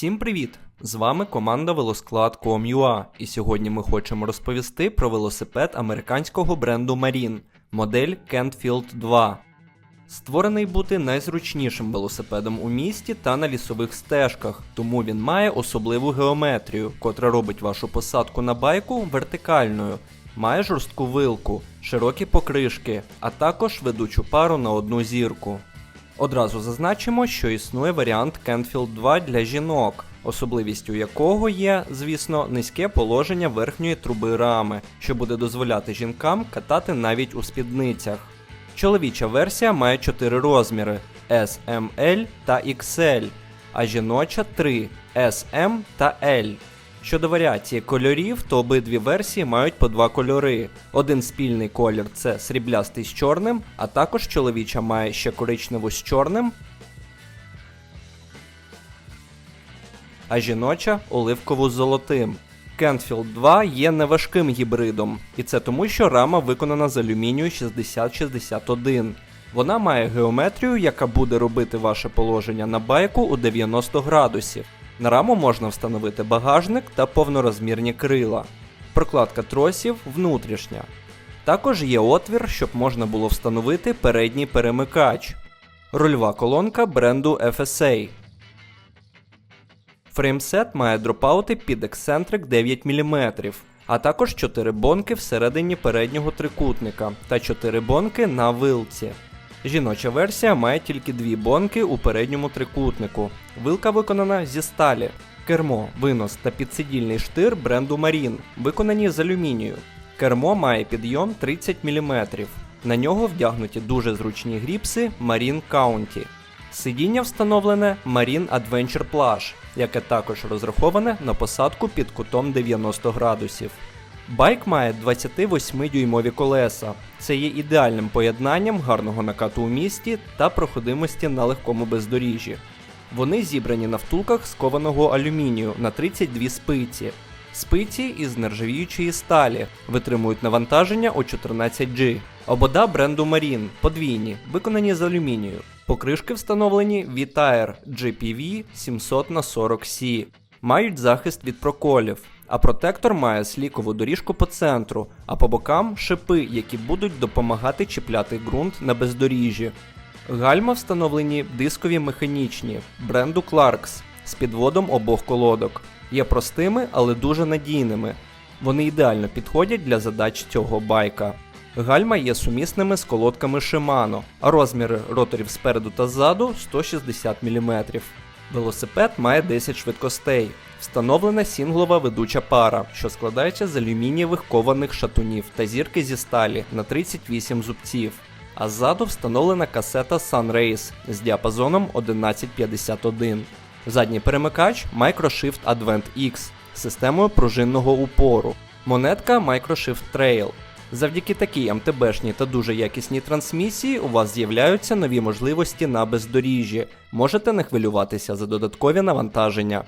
Всім привіт! З вами команда Велосклад.com.ua і сьогодні ми хочемо розповісти про велосипед американського бренду Marine, модель Kentfield 2. Створений бути найзручнішим велосипедом у місті та на лісових стежках, тому він має особливу геометрію, котра робить вашу посадку на байку вертикальною, має жорстку вилку, широкі покришки, а також ведучу пару на одну зірку. Одразу зазначимо, що існує варіант Kentfield 2 для жінок, особливістю якого є, звісно, низьке положення верхньої труби рами, що буде дозволяти жінкам катати навіть у спідницях. Чоловіча версія має 4 розміри S, M, L та XL, а жіноча 3 S, та L. Щодо варіації кольорів, то обидві версії мають по два кольори. Один спільний колір це сріблястий з чорним, а також чоловіча має ще коричневу з чорним, а жіноча оливкову з золотим. Kentfield 2 є неважким гібридом, і це тому, що рама виконана з алюмінію 6061. Вона має геометрію, яка буде робити ваше положення на байку у 90 градусів. На раму можна встановити багажник та повнорозмірні крила. Прокладка тросів внутрішня. Також є отвір, щоб можна було встановити передній перемикач. Рульова колонка бренду FSA. Фреймсет має дропаути під ексцентрик 9 мм, а також 4 бонки всередині переднього трикутника та 4 бонки на вилці. Жіноча версія має тільки дві бонки у передньому трикутнику. Вилка виконана зі сталі. Кермо, винос та підсидільний штир бренду Marine, виконані з алюмінію. Кермо має підйом 30 мм. На нього вдягнуті дуже зручні гріпси Marine County. Сидіння встановлене Marine Adventure Plush, яке також розраховане на посадку під кутом 90 градусів. Байк має 28-дюймові колеса. Це є ідеальним поєднанням гарного накату у місті та проходимості на легкому бездоріжжі. Вони зібрані на втулках з кованого алюмінію на 32 спиці. Спиці із нержавіючої сталі витримують навантаження у 14G. Обода бренду Marine подвійні, виконані з алюмінію. Покришки встановлені Vitair GPV 700 на 40 c мають захист від проколів, а протектор має слікову доріжку по центру, а по бокам шипи, які будуть допомагати чіпляти ґрунт на бездоріжжі. Гальма встановлені дискові механічні бренду Clarks з підводом обох колодок. Є простими, але дуже надійними. Вони ідеально підходять для задач цього байка. Гальма є сумісними з колодками Shimano, а розміри роторів спереду та ззаду 160 мм. Велосипед має 10 швидкостей. Встановлена сінглова ведуча пара, що складається з алюмінієвих кованих шатунів та зірки зі сталі на 38 зубців. А ззаду встановлена касета Sunrace з діапазоном 1151. Задній перемикач Microshift Advent X з системою пружинного упору. Монетка Microshift Trail. Завдяки такій МТБшній та дуже якісній трансмісії у вас з'являються нові можливості на бездоріжжі. Можете не хвилюватися за додаткові навантаження.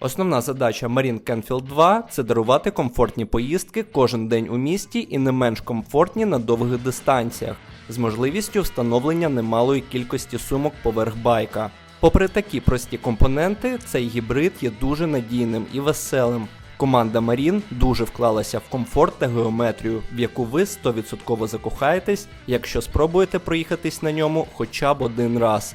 Основна задача Marine Canfield 2 це дарувати комфортні поїздки кожен день у місті і не менш комфортні на довгих дистанціях, з можливістю встановлення немалої кількості сумок поверх байка. Попри такі прості компоненти, цей гібрид є дуже надійним і веселим. Команда Marine дуже вклалася в комфорт та геометрію, в яку ви 100% закохаєтесь, якщо спробуєте проїхатись на ньому хоча б один раз.